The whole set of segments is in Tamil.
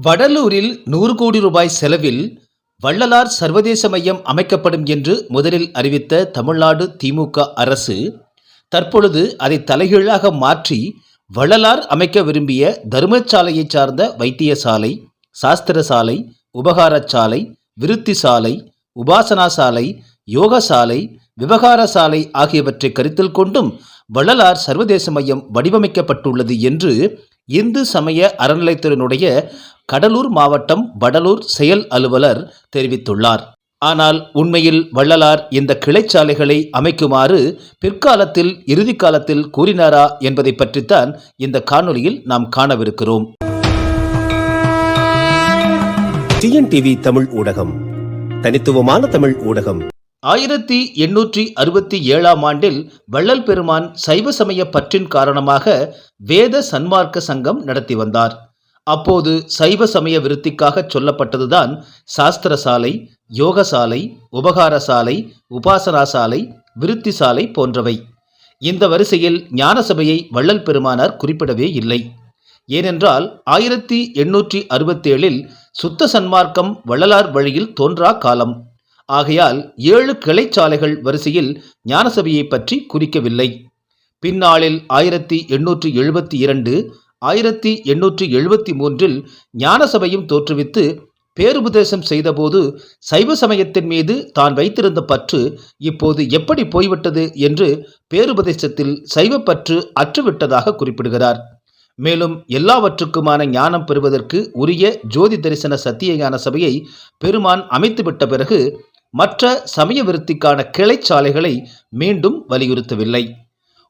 வடலூரில் நூறு கோடி ரூபாய் செலவில் வள்ளலார் சர்வதேச மையம் அமைக்கப்படும் என்று முதலில் அறிவித்த தமிழ்நாடு திமுக அரசு தற்பொழுது அதை தலைகீழாக மாற்றி வள்ளலார் அமைக்க விரும்பிய தர்மசாலையை சார்ந்த வைத்தியசாலை சாஸ்திர சாலை உபகாரச்சாலை விருத்தி சாலை உபாசனா சாலை யோக சாலை விவகார சாலை ஆகியவற்றை கருத்தில் கொண்டும் வள்ளலார் சர்வதேச மையம் வடிவமைக்கப்பட்டுள்ளது என்று இந்து சமய அறநிலைத்துறையினுடைய கடலூர் மாவட்டம் வடலூர் செயல் அலுவலர் தெரிவித்துள்ளார். ஆனால் உண்மையில் வள்ளலார் இந்த கிளைச்சாலைகளை அமைக்குமாறு பிற்காலத்தில் இறுதி காலத்தில் கூறினாரா என்பதை பற்றித்தான் இந்த காணொலியில் நாம் காணவிருக்கிறோம். டிஎன்டிவி தமிழ் ஊடகம் தனித்துவமான தமிழ் ஊடகம். ஆயிரத்தி எண்ணூற்றி அறுபத்தி ஏழாம் ஆண்டில் வள்ளல் பெருமான் சைவ சமய பற்றின் காரணமாக வேத சன்மார்க்க சங்கம் நடத்தி வந்தார். அப்போது சைவ சமய விருத்திக்காக சொல்லப்பட்டதுதான் சாஸ்திர சாலை யோக சாலை உபகார சாலை உபாசனா சாலை விருத்தி சாலை போன்றவை. இந்த வரிசையில் ஞானசபையை வள்ளல் பெருமானார் குறிப்பிடவே இல்லை. ஏனென்றால் ஆயிரத்தி எண்ணூற்றி அறுபத்தேழில் சுத்த சன்மார்க்கம் வள்ளலார் வழியில் தோன்றா காலம். ஆகையால் ஏழு கிளைச்சாலைகள் வரிசையில் ஞானசபையை பற்றி குறிக்கவில்லை. பின்னாளில் ஆயிரத்தி எண்ணூற்றி எழுபத்தி இரண்டு ஆயிரத்தி எண்ணூற்றி எழுபத்தி மூன்றில் ஞானசபையும் தோற்றுவித்து பேருபதேசம் செய்தபோது சைவ சமயத்தின் மீது தான் வைத்திருந்த பற்று இப்போது எப்படி போய்விட்டது என்று பேருபதேசத்தில் சைவப்பற்று அற்றுவிட்டதாக குறிப்பிடுகிறார். மேலும் எல்லாவற்றுக்குமான ஞானம் பெறுவதற்கு உரிய ஜோதி தரிசன சத்திய ஞான சபையை பெருமான் அமைத்துவிட்ட பிறகு மற்ற சமய விருத்திக்கான கிளைச்சாலைகளை மீண்டும் வலியுறுத்தவில்லை.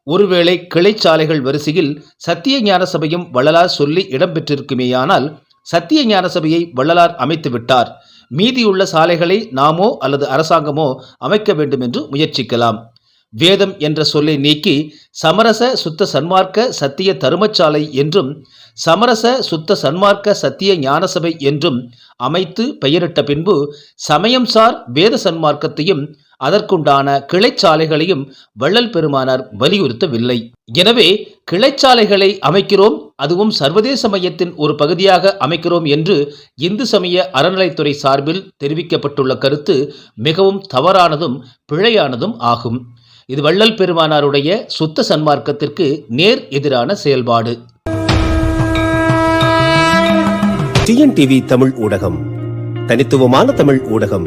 ஒருவேளை கிளைச்சாலைகள் வரிசையில் சத்திய ஞான சபையும் வள்ளலார் சொல்லி இடம்பெற்றிருக்குமேயானால் சத்திய ஞான சபையை வள்ளலார் அமைத்து விட்டார். மீதியுள்ள சாலைகளை நாமோ அல்லது அரசாங்கமோ அமைக்க வேண்டும் என்று முயற்சிக்கலாம். வேதம் என்ற சொல்லை நீக்கி சமரச சுத்த சன்மார்க்க சத்திய தருமச்சாலை என்றும் சமரச சுத்த சன்மார்க்க சத்திய ஞானசபை என்றும் அமைத்து பெயரிட்ட பின்பு சமயம் சார் வேத சன்மார்க்கத்தையும் அதற்குண்டான கிளைச்சாலைகளையும் வள்ளல் பெருமானார் வலியுறுத்தவில்லை. எனவே கிளைச்சாலைகளை அமைக்கிறோம் அதுவும் சர்வதேச மையத்தின் ஒரு பகுதியாக அமைக்கிறோம் என்று இந்து சமய அறநிலைத்துறை சார்பில் தெரிவிக்கப்பட்டுள்ள கருத்து மிகவும் தவறானதும் பிழையானதும் ஆகும். இது வள்ளல் பெருமானாருடைய சுத்த சன்மார்க்கத்திற்கு நேர் எதிரான செயல்பாடு. டிஎன்டிவி தமிழ் ஊடகம். தனித்துவமான தமிழ் ஊடகம்.